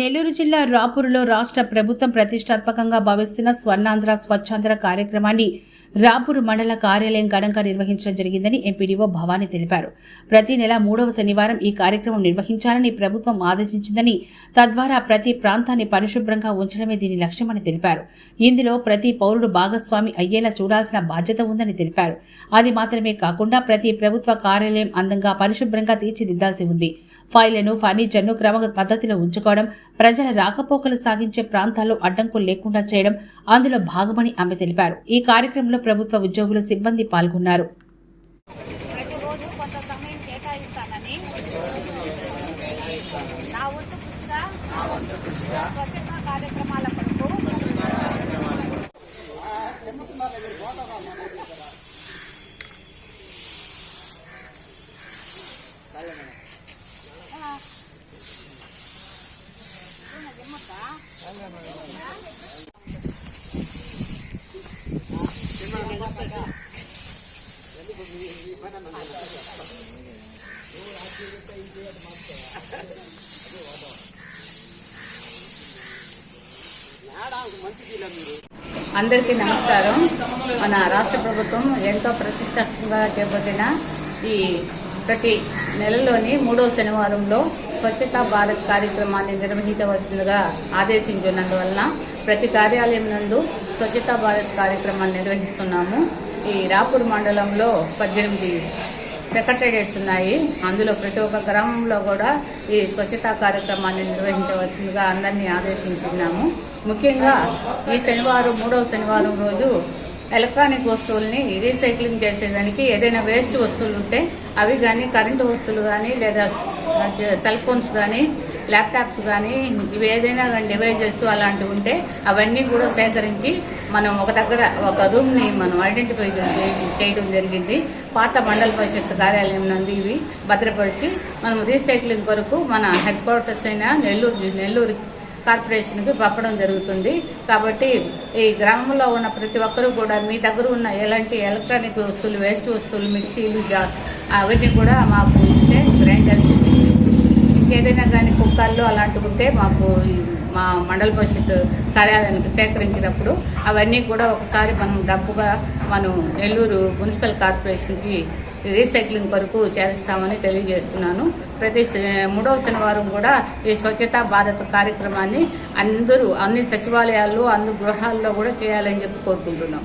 నెల్లూరు జిల్లా రాపూరులో రాష్ట్ర ప్రభుత్వం ప్రతిష్టాత్మకంగా భావిస్తున్న స్వర్ణాంధ్ర స్వచ్ఛాంధ్ర కార్యక్రమాన్ని రాపూరు మండల కార్యాలయం ఘనంగా నిర్వహించడం జరిగిందని ఎంపీడీఓ భవానీ తెలిపారు. ప్రతి నెల మూడవ శనివారం ఈ కార్యక్రమం నిర్వహించాలని ప్రభుత్వం ఆదేశించిందని తద్వారా ప్రతి ప్రాంతాన్ని పరిశుభ్రంగా ఉంచడమే దీని లక్ష్యమని తెలిపారు. ఇందులో ప్రతి పౌరుడు భాగస్వామి అయ్యేలా చూడాల్సిన బాధ్యత ఉందని తెలిపారు. అది మాత్రమే కాకుండా ప్రతి ప్రభుత్వ కార్యాలయం అందంగా పరిశుభ్రంగా తీర్చిదిద్దాల్సి ఉంది. ఫైళ్ళను ఫర్నిచర్ను క్రమ పద్ధతిలో ఉంచుకోవడం ప్రజల రాకపోకలు సాగించే ప్రాంతాల్లో అడ్డంకులు లేకుండా చేయడం అందులో భాగమని ఆమె తెలిపారు. ఈ కార్యక్రమంలో ప్రభుత్వ ఉద్యోగులు సిబ్బంది పాల్గొన్నారు. ప్రతిరోజు అందరికీ నమస్కారం. మన రాష్ట్ర ప్రభుత్వం ఎంతో ప్రతిష్టాత్మకంగా చేపట్టిన ఈ ప్రతి నెలలోని మూడో శనివారంలో స్వచ్ఛతా భారత్ కార్యక్రమాన్ని నిర్వహించవలసిందిగా ఆదేశించినందువలన ప్రతి కార్యాలయం నందు స్వచ్ఛతా భారత్ కార్యక్రమాన్ని నిర్వహిస్తున్నాము. ఈ రాపూర్ మండలంలో పద్దెనిమిది సెక్రటేరియట్స్ ఉన్నాయి. అందులో ప్రతి ఒక్క గ్రామంలో కూడా ఈ స్వచ్ఛతా కార్యక్రమాన్ని నిర్వహించవలసిందిగా అందరినీ ఆదేశించున్నాము. ముఖ్యంగా ఈ శనివారం మూడవ శనివారం రోజు ఎలక్ట్రానిక్ వస్తువుల్ని రీసైక్లింగ్ చేసేదానికి ఏదైనా వేస్ట్ వస్తువులు ఉంటే అవి కానీ కరెంటు వస్తువులు కానీ లేదా సెల్ ఫోన్స్ కానీ ల్యాప్టాప్స్ కానీ ఇవి ఏదైనా కానీ డివైజెస్ అలాంటివి ఉంటే అవన్నీ కూడా సేకరించి మనం ఒక దగ్గర ఒక రూమ్ని మనం ఐడెంటిఫై చేయడం జరిగింది. పాత మండల పరిషత్ కార్యాలయం నందు ఇవి భద్రపరిచి మనం రీసైక్లింగ్ వరకు మన హెడ్ క్వార్టర్స్ అయిన నెల్లూరు నెల్లూరు కార్పొరేషన్కి పంపడం జరుగుతుంది. కాబట్టి ఈ గ్రామంలో ఉన్న ప్రతి ఒక్కరూ కూడా మీ దగ్గర ఉన్న ఎలాంటి ఎలక్ట్రానిక్ వస్తువులు వేస్ట్ వస్తువులు మిక్సీలు జా అవన్నీ కూడా మాకు ఇస్తే గ్రైండర్స్. ఇంకేదైనా కానీ కుక్కర్లు అలాంటివి ఉంటే మాకు మా మండల పరిషత్ కార్యాలయానికి సేకరించినప్పుడు అవన్నీ కూడా ఒకసారి మనం డబ్బుగా మనం నెల్లూరు మున్సిపల్ కార్పొరేషన్కి రీసైక్లింగ్ కొరకు చేస్తామని తెలియజేస్తున్నాను. ప్రతి మూడవ శనివారం కూడా ఈ స్వచ్ఛతా భారత్ కార్యక్రమాన్ని అందరూ అన్ని సచివాలయాల్లో అన్ని గృహాల్లో కూడా చేయాలని చెప్పి కోరుకుంటున్నాం.